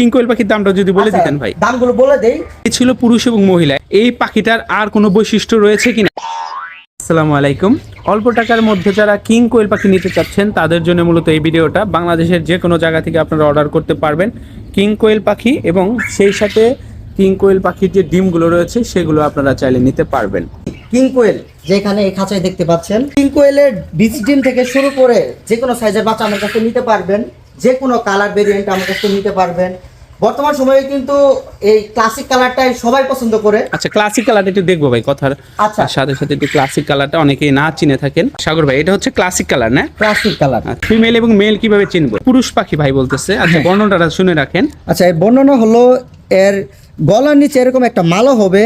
King কোয়েল পাখির দামটা যদি বলে আচ্ছা, দিতেন ভাই। দামগুলো বলে দেই। ছিল পুরুষ এবং মহিলা। এই পাখিটার আর কোনো বৈশিষ্ট্য রয়েছে কিনা? আসসালামু আলাইকুম। অল্প টাকার মধ্যে যারা কিং কোয়েল পাখি নিতে চাচ্ছেন তাদের জন্য মূলত এই ভিডিওটা। বাংলাদেশের যে কোনো জায়গা থেকে আপনারা অর্ডার করতে পারবেন কিং কোয়েল পাখি এবং সেই সাথে কিং কোয়েল পাখির যে ডিমগুলো রয়েছে সেগুলো আপনারা চাইলে নিতে পারবেন। কিং কোয়েল যেখানে এই খাঁচায় দেখতে পাচ্ছেন। কিং কোয়েলের বিচ ডিম থেকে শুরু করে যে কোনো সাইজের বাচ্চা আমার কাছে নিতে পারবেন। যে কোনো কালার ভেরিয়েন্ট আমার কাছে নিতে পারবেন। বর্তমান সময়ে কিন্তু এই ক্লাসিক কালারটাই সবাই পছন্দ করে। আচ্ছা ক্লাসিক কালারটা একটু দেখব ভাই কথার। আচ্ছা। সাথে সাথে একটু ক্লাসিক কালারটা অনেকেই না চিনে থাকেন। সাগর ভাই এটা হচ্ছে ক্লাসিক কালার না? ক্লাসিক কালার ফিমেল এবং মেল কীভাবে চিনবো? পুরুষ পাখি ভাই বলতেছে। আচ্ছা হ্যাঁ। বর্ণনাটা শুনে রাখেন। আচ্ছা এই বর্ণনা হলো এর গলার নিচে এরকম একটা মালা হবে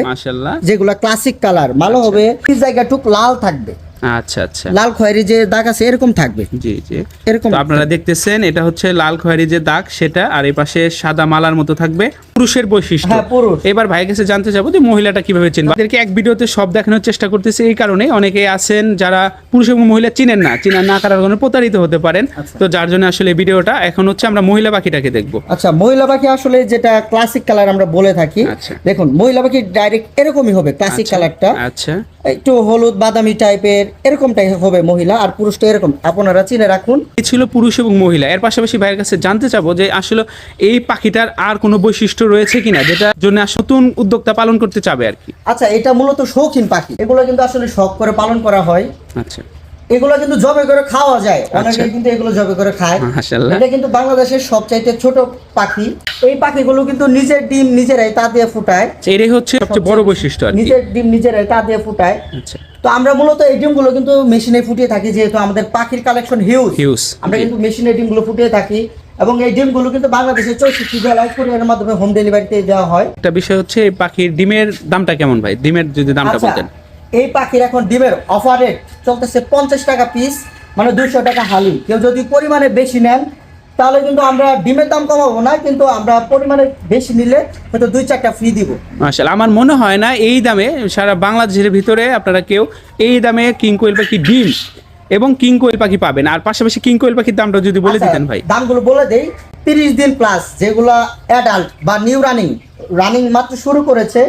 যেগুলা ক্লাসিক কালার মালা হবে জায়গাটুক লাল থাকবে। আচ্ছা আচ্ছা। লাল খয়েরি যে দাগ আছে এরকম থাকবে। জি জি। এরকম আপনারা দেখতেছেন এটা হচ্ছে লাল খয়েরি যে দাগ সেটা আর এই পাশে সাদা মালার মতো থাকবে। পুরুষের বৈশিষ্ট্য। হ্যাঁ, পুরুষ। এবার ভাইয়ের কাছে জানতে চাবো যে মহিলাটা কীভাবে চিনবে। তাদেরকে এক ভিডিওতে সব দেখানোর চেষ্টা করতেছে এই কারণে। অনেকে আছেন যারা পুরুষ এবং মহিলা চিনেন না চিনার না কারণে কারণে প্রতারিত হতে পারেন। আচ্ছা। তো যার জন্য আসলে ভিডিওটা এখন হচ্ছে আমরা মহিলা পাখিটাকে দেখব। আচ্ছা মহিলা পাখি আসলে যেটা ক্লাসিক কালার আমরা বলে থাকি। আচ্ছা। দেখুন মহিলা পাখি ডাইরেক্ট এরকমই হবে ক্লাসিক কালারটা আচ্ছা। একটু হলুদ বাদামি টাইপের এরকমটাই হবে মহিলা আর পুরুষটা এরকম। আপনারা চিনে রাখুন। এ ছিল পুরুষ এবং মহিলা। এর পাশাপাশি ভাইয়ের কাছে জানতে চাবো যে আসলে এই পাখিটার আর কোনো বৈশিষ্ট্য রয়েছে কিনা যেটা জন্য নতুন উদ্যোক্তা পালন করতে চাবে আর কি? আচ্ছা এটা মূলত শৌখিন পাখি। এগুলো কিন্তু আসলে শখ করে পালন করা হয়। আচ্ছা। এগুলো কিন্তু জবে করে খাওয়া যায়। অনেকে আচ্ছা। কিন্তু এগুলো জবে করে খায়। মাশাআল্লাহ। এটা কিন্তু বাংলাদেশের সবচাইতে ছোট পাখি। এই পাখিগুলো কিন্তু নিজের ডিম নিজেরাই তা দিয়ে ফুটায়। আচ্ছা, এটাই হচ্ছে সবচেয়ে বড় বৈশিষ্ট্য আর নিজের ডিম নিজেরাই তা দিয়ে ফুটায়। আচ্ছা। তো আমরা মূলত এই ডিমগুলো কিন্তু মেশিনে ফুটিয়ে থাকি যেহেতু আমাদের পাখির কালেকশন হিউজ হিউজ আমরা কিন্তু মেশিনে ডিমগুলো ফুটিয়ে থাকি। এবং এই ডিমগুলো কিন্তু বাংলাদেশের চৌষট্টি জেলায় কুরিয়ারের মাধ্যমে হোম ডেলিভারিতে দেওয়া হয়। একটা বিষয় হচ্ছে এই পাখির ডিমের দামটা কেমন ভাই? ডিমের যদি দামটা আচ্ছা বলতেন। এই পাখির এখন ডিমের অফার রেট চলতেছে পঞ্চাশ টাকা পিস মানে দুইশো টাকা হালি। কেউ যদি পরিমাণে বেশি নেন তাহলে কিন্তু আমরা ডিমের দাম কমাবো না কিন্তু আমরা পরিমাণে বেশি নিলে হয়তো দুই চারটা ফ্রি দিব। মাশাআল্লাহ আমার মনে হয় না এই দামে সারা বাংলাদেশের ভিতরে আপনারা কেউ এই দামে কিং কোয়েল পাখি ডিম এবং কিং কোয়েল পাখি পাবেন। আর পাশাপাশি কিং কোয়েল পাখির দামটা যদি বলে আচ্ছা, দিতেন ভাই। দামগুলো বলে দেই। তিরিশ দিন প্লাস যেগুলা অ্যাডাল্ট বা নিউ রানিং রানিং মাত্র শুরু করেছে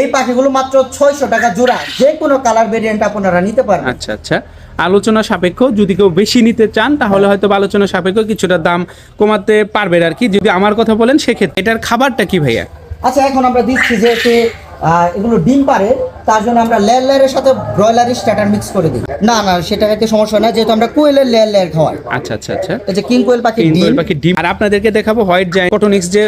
এই পাখিগুলো মাত্র ছয়শো টাকা জোড়া। যে কোনো কালার ভেরিয়েন্ট আপনারা নিতে পারেন আচ্ছা আচ্ছা। আলোচনা সাপেক্ষ যদি কেউ বেশি নিতে চান তাহলে হয়তো আলোচনা সাপেক্ষ কিছুটা দাম কমাতে পারবেন আর কি। যদি আমার কথা বলেন সেক্ষেত্রে এটার খাবারটা কি ভাইয়া? আচ্ছা এখন আমরা দিচ্ছি যে এগুলো ডিম পারে তার জন্য আমরা লেয়ার লেয়ারের সাথে ব্রয়লারের স্ট্যাটার মিক্স করে দিই। না না সেটা এতে সমস্যা না যেহেতু আমরা কোয়েলের লেয়ার লেয়ার খাওয়াই। আচ্ছা আচ্ছা আচ্ছা। এই যে কিং কোয়েল পাখির কিং ডিম। কোয়েল পাখির ডিম। আর আপনাদেরকে দেখাবো হোয়াইট জায়ান্ট কটনিক্স যে